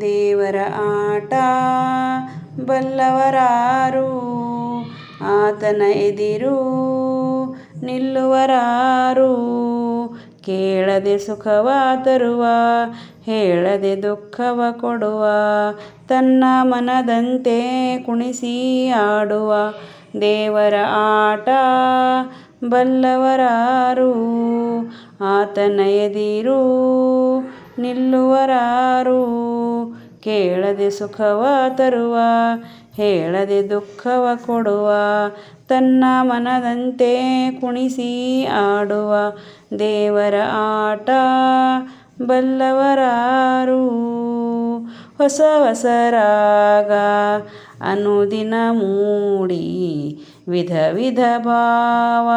ದೇವರ ಆಟ ಬಲ್ಲವರಾರು, ಆತನ ಎದಿರು ನಿಲ್ಲುವರಾರು. ಕೇಳದೆ ಸುಖವ ತರುವ, ಹೇಳದೆ ದುಃಖವ ಕೊಡುವ, ತನ್ನ ಮನದಂತೆ ಕುಣಿಸಿ ಆಡುವ. ದೇವರ ಆಟ ಬಲ್ಲವರಾರು, ಆತನ ಎದಿರು ನಿಲ್ಲುವರಾರು. ಕೇಳದೆ ಸುಖವ ತರುವ, ಹೇಳದೆ ದುಃಖವ ಕೊಡುವ, ತನ್ನ ಮನದಂತೆ ಕುಣಿಸಿ ಆಡುವ. ದೇವರ ಆಟ ಬಲ್ಲವರಾರು. ಹೊಸ ಹೊಸ ರಾಗ ಅನುದಿನ ಮೂಡಿ, ವಿಧ ವಿಧ ಭಾವ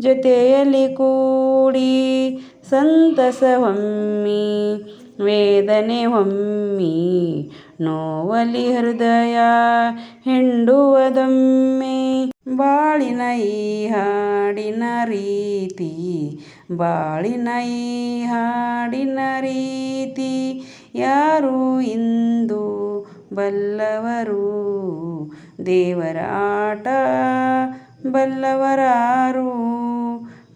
ಜೊತೆಯಲ್ಲಿ ಕೂಡಿ ಸಂತಸ ಹೊಮ್ಮಿ ವೇದನೆ ಹೊಮ್ಮಿ ನೋವಲಿ ಹೃದಯ ಹಿಂಡುವದೊಮ್ಮೆ, ಬಾಳಿನ ಈ ಹಾಡಿನ ರೀತಿ, ಬಾಳಿನ ಈ ಹಾಡಿನ ರೀತಿ, ಯಾರು ಇಂದು ಬಲ್ಲವರು? ದೇವರ ಆಟ ಬಲ್ಲವರಾರು?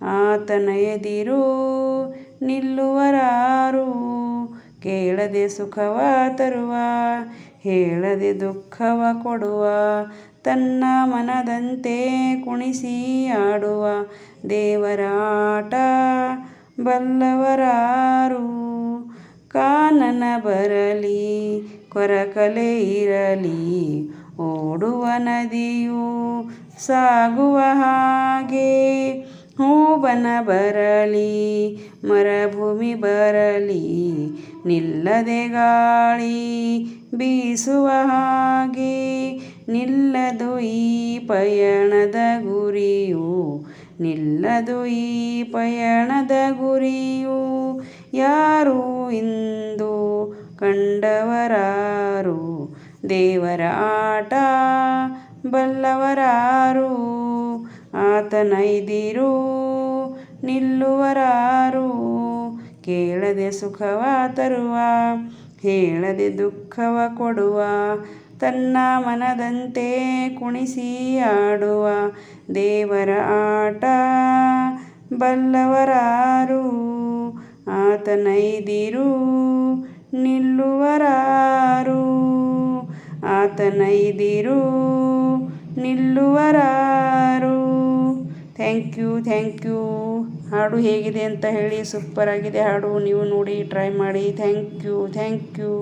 ಆತನ ಎದಿರು ನಿಲ್ಲುವರಾರು. ಕೇಳದೆ ಸುಖವ ತರುವ, ಹೇಳದೆ ದುಃಖವ ಕೊಡುವ, ತನ್ನ ಮನದಂತೆ ಕುಣಿಸಿ ಆಡುವ ದೇವರಾಟ ಬಲ್ಲವರಾರು. ಕಾನನ ಬರಲಿ, ಕೊರಕಲೆ ಇರಲಿ, ಓಡುವ ನದಿಯು ಸಾಗುವ ಹಾಗೆ ಹೂಬನ ಬರಲಿ, ಮರಭೂಮಿ ಬರಲಿ, ನಿಲ್ಲದೆ ಗಾಳಿ ಬೀಸುವ ಹಾಗೆ ನಿಲ್ಲದು ಈ ಪಯಣದ ಗುರಿಯು, ನಿಲ್ಲದು ಈ ಪಯಣದ ಗುರಿಯು. ಯಾರು ಇಂದು ಕಂಡವರಾರು, ದೇವರ ಆಟ ಬಲ್ಲವರಾರು. ಆತನ ಇದಿರು ನಿಲ್ಲುವರಾರು. ಕೇಳದೆ ಸುಖವ ತರುವ, ಹೇಳದೆ ದುಃಖವ ಕೊಡುವ. ತನ್ನ ಮನದಂತೆ ಕುಣಿಸಿ ಆಡುವ. ದೇವರ ಆಟ ಬಲ್ಲವರಾರು. ಆತನೈದಿರು, ನಿಲ್ಲುವರಾರು. ಆತನೈದಿರು, ನಿಲ್ಲುವರಾರು. ಥ್ಯಾಂಕ್ ಯು ಥ್ಯಾಂಕ್ ಯು ಹಾಡು ಹೇಗಿದೆ ಅಂತ ಹೇಳಿ ಸೂಪರ್ ಆಗಿದೆ. ಹಾಡು ನೀವು ನೋಡಿ ಟ್ರೈ ಮಾಡಿ. Thank you thank you